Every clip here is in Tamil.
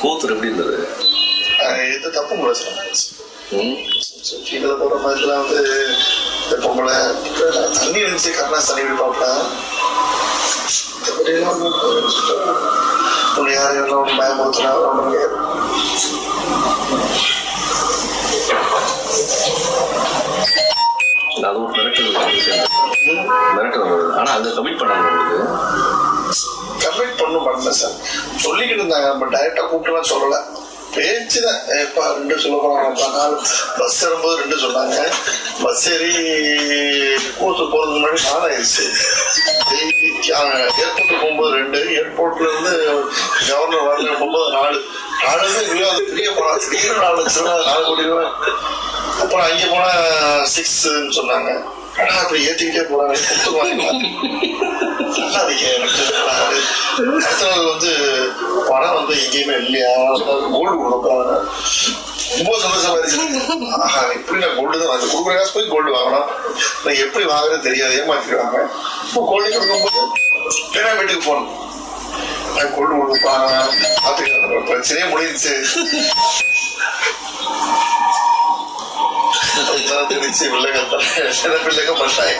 கோத்தர் எப்படி இருந்தது? அஹ் இது தப்பு முறை சார் ம். கீழே போற மாதிரில வந்து பொம்பளை தண்ணி இருந்துச்சு கருணா தண்ணி விடுப்பாப்ல உன்னை யாரும் எல்லாம் பயமுறுத்தினா அது ஒரு மிரட்டல். மிரட்டல் ஆனா அங்க கமிட் பண்ணாங்க உங்களுக்கு கமிட் பண்ணும் பண்ணல சார். சொல்லிக்கிட்டு இருந்தாங்க. நம்ம டைரக்டா கூப்பிட்டுலாம் சொல்லல. பேச்சு தான். ஏப்பா ரெண்டு சொல்ல போறாங்கப்பா பஸ் ஏறும்போது ரெண்டு சொன்னாங்க. பஸ் ஏறி கூத்து போறதுக்கு முன்னாடி நாலு ஆயிடுச்சு. ஏர்போர்ட் போகும்போது ரெண்டு. ஏர்போர்ட்ல இருந்து கவர்னர் வரல. போகும்போது நாலு. நாலு இல்லையோ அது பெரிய பணம் திடீர்னு நாலு லட்சம் ரூபா நாலு கோடி ரூபாய். அப்புறம் அங்கே போனா சிக்ஸ்ன்னு சொன்னாங்க. ஆனா அப்படி ஏத்திக்கிட்டே போறாங்க அடுத்த நாள் வந்து பணம் வந்து எங்கேயுமே இல்லையா கோல்டு கொடுப்பாங்க ரொம்ப சந்தோஷமா இருந்துச்சு ஆஹா, இப்படி நான் கோல்டு தான் வாங்க கொடுக்குற காசு போய் கோல்டு வாங்கணும் நான் எப்படி வாங்குறது தெரியாது ஏமாத்திடுவாங்க இப்போ கோல்டு கொடுக்கும்போது பேனா வீட்டுக்கு போகணும் நான் கோல்டு கொடுப்பாங்க பிரச்சனையே முடிஞ்சிச்சு தெரிஞ்சு பிள்ளைங்க சில பிள்ளைங்க பண்ணாங்க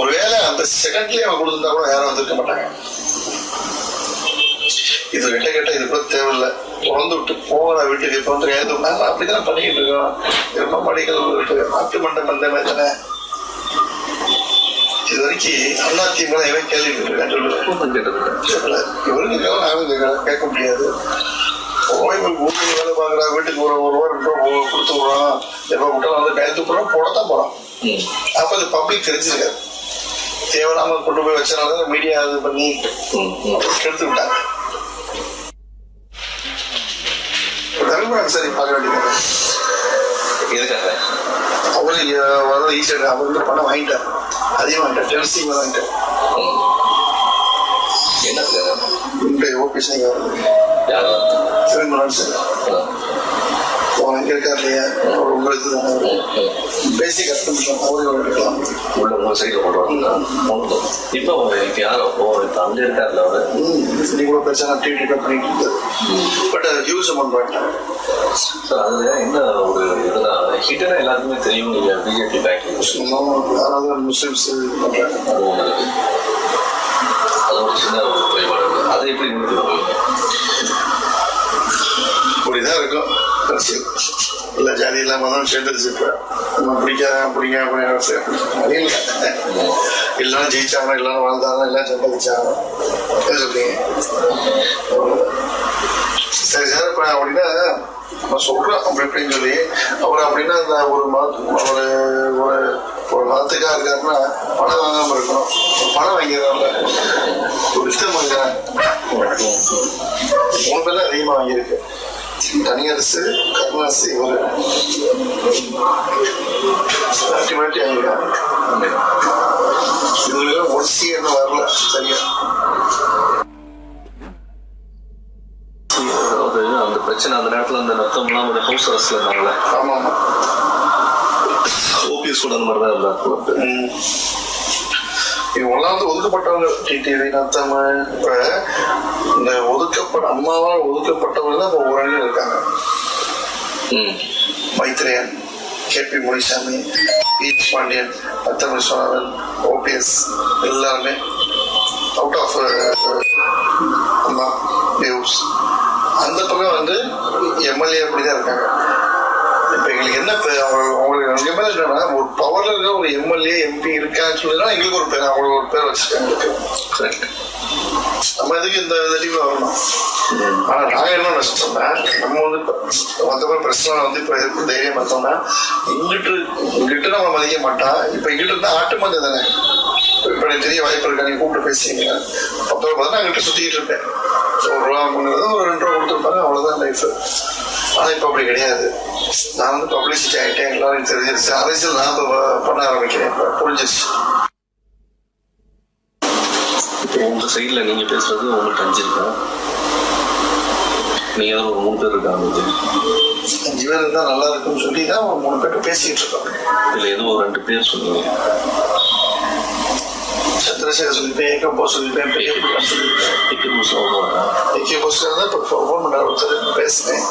ஒருவேளை அந்த செகண்ட்லயே அவன் கொடுத்திருந்தா கூட யாரும் வந்திருக்க மாட்டாங்க. இது கிட்ட கிட்ட இது கூட தேவையில்லை. திறந்து விட்டு போகிற வீட்டுக்கு இப்போ வந்து நாங்கள் அப்படிதான் பண்ணிக்கிட்டு இருக்கோம். ரொம்ப மடிகள் நாட்டு மண்டம் மாதிரி தானே. இது வரைக்கும் அண்ணா திமுக எவன் கேள்வி. இவரும் கேட்கலாம் நானும் கேட்க முடியாது. போய் ஊருக்கு வேலை பார்க்குறா வீட்டுக்கு ஒரு ஒரு ரூபா ரெண்டு ரூபா கொடுத்து விடுறான். எப்போ விட்டாலும் வந்து கையெழுத்து போடுறோம் போடத்தான் போகிறான் ம். அப்போ அது பப்ளிக் தெரிஞ்சிருக்காது. தேவையில்லாம கொண்டு போய் வச்சனால மீடியா இது பண்ணி கெடுத்து விட்டாங்க ரவிமரன் சார் பார்க்க வேண்டியது. எதுக்காக? அவரு வர ஈஸியாக அவர் வந்து பணம் வாங்கிட்டார். அதிகம் வாங்கிட்டார். டென்சிங் வாங்கிட்டார். இந்த ஓபிஎஸ் சிவமரன் சார் அவன் எங்க இருக்கார் இல்லையா? அவர் உங்களுக்கு தானே பேசிக் அர்த்தம் அவரே எடுக்கலாம் உள்ள மூணு சைடு இப்போ இப்போ யாரோ இப்போ அங்கே இருக்கார்ல அவரு? நீ கூட பிரச்சனை ட்ரீட் பண்ணிட்டு இருந்தது பட் அது யூஸ் பண்ணுறாங்க சார் அதுல என்ன ஒரு இதுனா ஹிட்டனா எல்லாருக்குமே தெரியும். நீங்க பிஜேபி பேக்கிங் யாராவது முஸ்லிம்ஸ் பண்றாங்க அது இருக்கு அது ஒரு சின்ன ஒரு குறைபாடு. இருக்கு அதை எப்படி அரசியல் இல்லை ஜாதி இல்லாமல் தான் சேர்ந்துருச்சு இப்ப. நம்ம பிடிக்காத பிடிக்க அப்படின்னு இல்லை. எல்லாம் ஜெயிச்சாங்க இல்லைன்னா வாழ்ந்தாங்க எல்லாம் சம்பாதிச்சாங்க என்ன சொல்றீங்க? சரி சார் இப்போ அப்படின்னா நம்ம சொல்றோம் அப்படி இப்படின்னு சொல்லி. அப்புறம் அப்படின்னா அந்த ஒரு மத ஒரு ஒரு ஒரு மதத்துக்காக இருக்காருன்னா பணம் வாங்காம இருக்கணும். பணம் வாங்கிடுறாங்க. ஒரு இஷ்டம் வாங்குறேன் மூணு பேர் அதிகமாக வாங்கியிருக்கு. தனியரசு கருணாசி இதுல ஒரு சி என்ன வரல சரியா அதாவது அந்த பிரச்சனை அந்த நேரத்துல அந்த நத்தம்லாம் ஒரு ஹவுஸ் இருந்தாங்களே ஆமா ஆமா. ஓபிஎஸ் கூட அந்த மாதிரி தான் இருந்தாங்க. இவங்கெல்லாம் வந்து ஒதுக்கப்பட்டவங்க. ஒதுக்கப்பட்ட அம்மாவால் ஒதுக்கப்பட்டவங்க தான் இப்போ ஒரு அணியில் இருக்காங்க. ம். மைத்ரேயன் கே பி முனிசாமி ஈச் பாண்டியன் நத்தம் விஸ்வநாதன் ஓபிஎஸ் எல்லாருமே அவுட் ஆஃப் அம்மா நியூஸ் அந்த பக்கம் வந்து எம்எல்ஏ அப்படிதான் இருக்காங்க. இப்ப எங்களுக்கு என்ன அவங்களுக்கு எம்எல்ஏ ஒரு பவர்ல இருக்க ஒரு எம்எல்ஏ எம்பி இருக்கான்னு சொல்லிதான் எங்களுக்கு ஒரு பேர் அவங்களுக்கு ஒரு பேர் வச்சிருக்காங்க. கரெக்ட் நம்ம எதுக்கு இந்த தெளிவு வரணும்? ஆனா நாங்க என்ன நினைச்சோம்னா நம்ம வந்து இப்போ மத்த பிரச்சனை வந்து இப்ப எதுக்கு தைரியம் பார்த்தோம்னா இங்கிட்டு இங்கிட்டு நம்ம மதிக்க மாட்டான் இப்ப இங்கிட்டு இருந்தா ஆட்டு மந்தை தானே? இப்ப எனக்கு தெரிய வாய்ப்பு இருக்கா? நீங்க கூப்பிட்டு பேசுறீங்க. அப்போ பார்த்தா அங்கிட்ட சுற்றிட்டு இருப்பேன். ஒரு ரூபா முன்னூறு ஒரு ரெண்டு ரூபா கொடுத்துருப்பாங்க அவ்வளவுதான் லைஃப் ஆனா இப்ப அப்படி கிடையாது. நான் வந்து பப்ளிசிட்டி ஆகிட்டேன் எல்லாரும் தெரிஞ்சிருச்சு. அரசியல் நான் இப்ப பண்ண ஆரம்பிக்கிறேன். இப்ப புரிஞ்சிருச்சு. இப்போ உங்க சைடில் நீங்க பேசுறது உங்களுக்கு அஞ்சு நீங்க ஏதோ ஒரு மூணு பேர் இருக்காங்க. அஞ்சு பேர் இருந்தா நல்லா இருக்கும்னு சொல்லி தான் ஒரு மூணு பேர்ட்ட பேசிட்டு இருக்கோம் இதுல ஏதோ ஒரு ரெண்டு பேர் சொன்னீங்க. சந்திரசேகர் சந்திரசேகர் சொல்லியிருப்பேன் ஏக்கம் போஸ் சொல்லியிருப்பேன் பெரிய பிள்ளைலாம் சொல்லியிருப்பேன் டிக்கெட் மிஸ்லாம் ஏகே போஸ்டர் தான் இப்போ ஃபோன் பண்ண ஒருத்தர் பேசினேன்.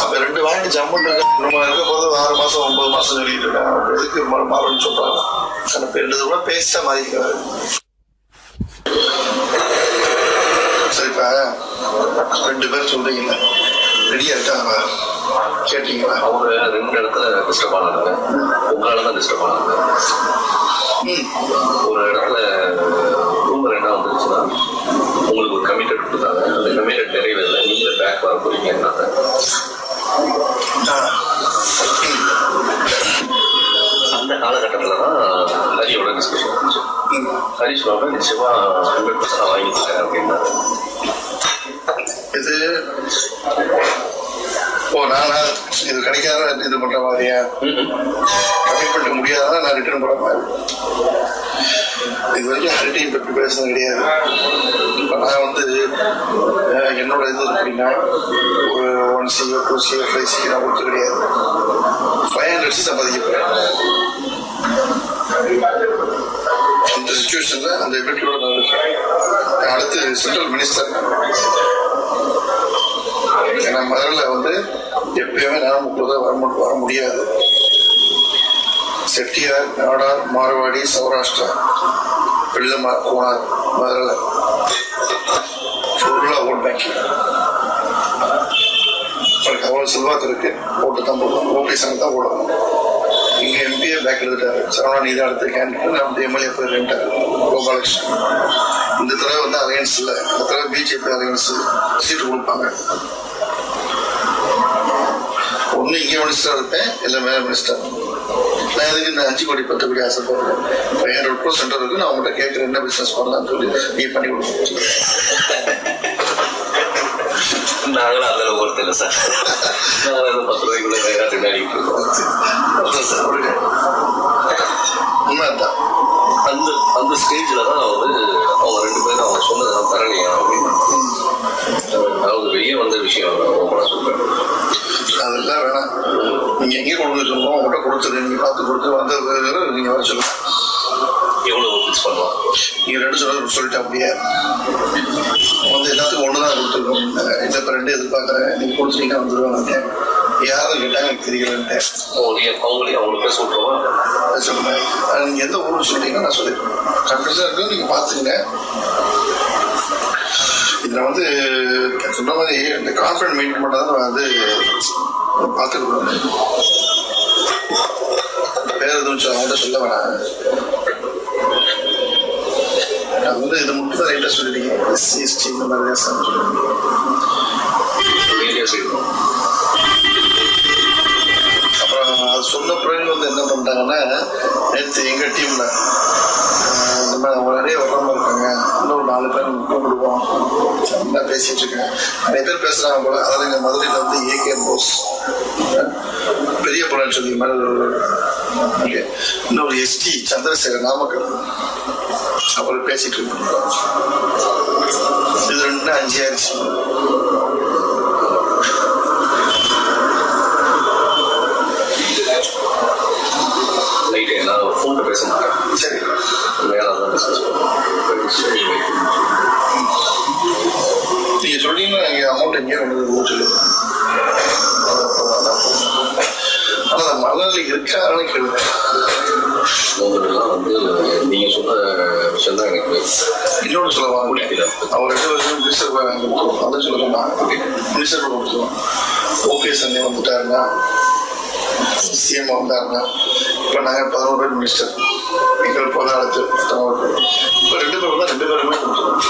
அப்போ ரெண்டு வாங்கிட்டு ஜம்முன்னு இருக்க நம்ம இருக்க போது ஆறு மாதம் ஒன்பது மாதம் சொல்லிட்டு இருக்கேன் அப்ப எதுக்கு மாறணும்னு சொல்கிறாங்க அந்த ரெண்டு கூட பேசிட்டா மாறிக்கிறாரு ரெண்டு பேர் சொல்றீங்கல்ல ரெடியா இருக்காங்க கேட்டீங்களா? அவங்க ரெண்டு இடத்துல டிஸ்டர்ப் ஆனாங்க. உங்களால தான் டிஸ்டர்ப் ஆனாங்க. ஒரு இடத்துல ரூம் ரெண்டா வந்துருச்சுன்னா உங்களுக்கு ஒரு கமிட்டட் கொடுத்தாங்க. அந்த கமிட்டட் நிறைவேறல. நீங்க பேக் வர போறீங்கன்னாங்க. அந்த காலகட்டத்தில் தான் ஹரியோட டிஸ்கஷன் இருந்துச்சு ம். ஹரி சொன்னாங்க நிச்சயமா ஹண்ட்ரட் பர்சன்ட் வாங்கிட்டேன் அப்படின்னாரு. இது ஓ நானா இது கிடைக்காத இது பண்ற மாதிரியா? கமிட்மெண்ட் முடியாதா? நான் ரிட்டர்ன் பண்ண மாதிரி. இது வரைக்கும் யார்கிட்டையும் பற்றி பேசுனது கிடையாது. இப்போ நான் வந்து என்னோட இது அப்படின்னா ஒரு one C O two C O five C நான் கொடுத்து கிடையாது. ஃபைவ் ஹண்ட்ரட் சி சம்பாதிக்கப்பேன் இந்த சுச்சுவேஷன்ல அந்த இருக்கேன் நான் அடுத்து சென்ட்ரல் மினிஸ்டர் ஏன்னா முதல்ல வந்து எப்பயுமே நான் முப்பது வர வர முடியாது. செட்டியார் நாடார் மார்வாடி சௌராஷ்டிரா வெள்ளமா கோனார் முதல்ல ஃபுல்லாக ஓட் பேங்கிங் அவருக்கு அவ்வளோ செல்வாக்கு இருக்கு. ஓட்டு தான் போடணும். ஓபிஎஸ் தான் போடணும். இங்கே எம்பியே பேக் எடுத்துட்டாரு. சரவணா நீ தான் அடுத்த கேண்டிடேட் நான் வந்து எம்எல்ஏ போயிருந்தாரு கோபாலகிருஷ்ணன். இந்த தடவை வந்து அலையன்ஸ் இல்லை. இந்த தடவை பிஜேபி அலையன்ஸ் சீட்டு கொடுப்பாங்க. ஒண்ணு இங்கே மினிஸ்டர் இருப்பேன் இல்லை மேல மினிஸ்டர் நான் எதுக்கு இந்த அஞ்சு கோடி பத்து கோடி ஆசைப்படுறேன்? ஃபைவ் ஹண்ட்ரட் சென்டர் இருக்கு நான் உங்கள்கிட்ட கேட்குறேன் என்ன பிசினஸ் பண்ணலாம்னு சொல்லி நீ பண்ணி கொடுக்கணும் நாங்களும் அளவு ஒருத்தர் சார். நாங்களும் அந்த பத்து ரூபாய்க்குள்ள இருக்கோம் அதான் சார் விடுங்க. உண்மை அதான் அந்த அந்த ஸ்டேஜ்ல தான் வந்து அவங்க ரெண்டு பேரும் அவங்க சொன்னதை நான் தரலையா அப்படின்னு. அதாவது வெளியே வந்த விஷயம் ரொம்ப நான் சொல்றேன் அதெல்லாம் வேணாம் நீங்க எங்கே கொண்டு வந்து சொல்லுவோம் உங்கள்கிட்ட கொடுத்துரு. நீங்க பார்த்து கொடுத்து வந்த நீங்க வர சொல்லுங்க. எவ்வளவு ஃபிக்ஸ் பண்ணலாம் நீங்க ரெண்டு சொல்ல சொல்லிட்டு அப்படியே. வந்து எல்லாத்துக்கும் ஒன்று தான் கொடுத்துருக்கோம் இந்த இப்போ ரெண்டு எதிர்பார்க்குறேன். நீங்க கொடுத்துட்டீங்கன்னா வந்துருவாங்க யாரும் கேட்டாங்க எனக்கு தெரியலன்ட்டேன் அவங்களே அவங்களே அவங்களுக்கு பேச விட்டுருவா? சொல்லுங்க. அது நீங்க எந்த ஊர்னு சொல்லிட்டீங்கன்னா நான் சொல்லிடுவேன் கன்ஃபியூஸாக இருக்கு. நீங்க பார்த்துங்க இதில் வந்து சொன்ன மாதிரி இந்த கான்ஃபிடன்ட் மெயின்டைன் நான் வந்து பார்த்துக்கணும் வேற எதுவும் அவங்கள்ட்ட சொல்ல வேணாம். நான் வந்து இதை மட்டும் தான் ரைட்டாக சொல்லிட்டீங்க எஸ்சி எஸ்டி இந்த மாதிரி தான் செய்யணும் அப்புறம் அது சொன்ன பிறகு வந்து என்ன பண்ணிட்டாங்கன்னா நேற்று எங்கள் டீமில் இந்த மாதிரி அவங்க நிறைய வர்றாம இருக்காங்க இன்னொரு நாலு பேர் கூப்பிடுவோம் நல்லா பேசிட்டு இருக்கேன். நிறைய பேர் பேசுறாங்க போல. அதாவது எங்கள் மதுரையில் வந்து ஏகே போஸ். பெரிய புலன் சொல்லி மாதிரி ஒரு இன்னொரு எஸ்டி சந்திரசேகர் நாமக்கல். அவர் பேசிட்டு இருக்கோம் எங்க அமௌண்ட் எங்கேயே கொண்டு சொல்லுங்க ஆனா அந்த மனநிலை இருக்கான்னு கேளுங்க வந்து நீங்க சொன்ன விஷயம் தான் எனக்கு இன்னொன்று சொல்லுவாங்க பிடிக்கல அவர் ரெண்டு பேரும் மினிஸ்டர் போய் வாங்கி கொடுத்துருவோம் அதை சொல்லுங்க மினிஸ்டர் போய் கொடுத்துருவோம் ஓகே சன்னி வந்துட்டாருங்க சிஎம் வந்தாருங்க இப்போ நாங்கள் பதினோரு பேர் மினிஸ்டர் எங்கள் பொது அடுத்து பதினோரு பேர். இப்போ ரெண்டு பேரும் தான் ரெண்டு பேருமே கொடுத்துருவோம்.